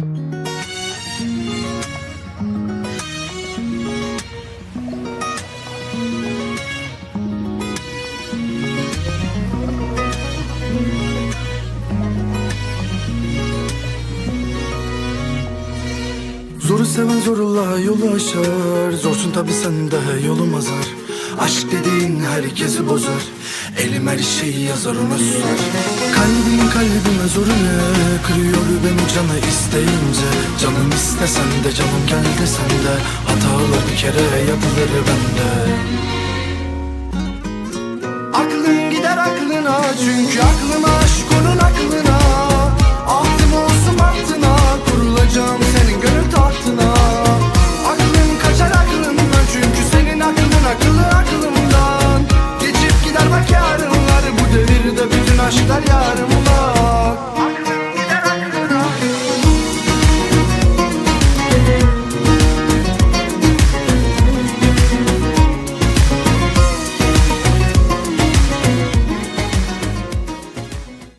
Zoru seven zorla yolu aşar. Zorsun tabi sen de yolum azar. Aşk dediğin herkesi bozar Elim her şeyi yazar ona susar Kalbin kalbime zoru ne Kırıyor beni canı isteyince. Canım istesen de canım gel desen de Hatalar bir kere yapılır bende. Aklın gider aklına Çünkü başlar yarımlar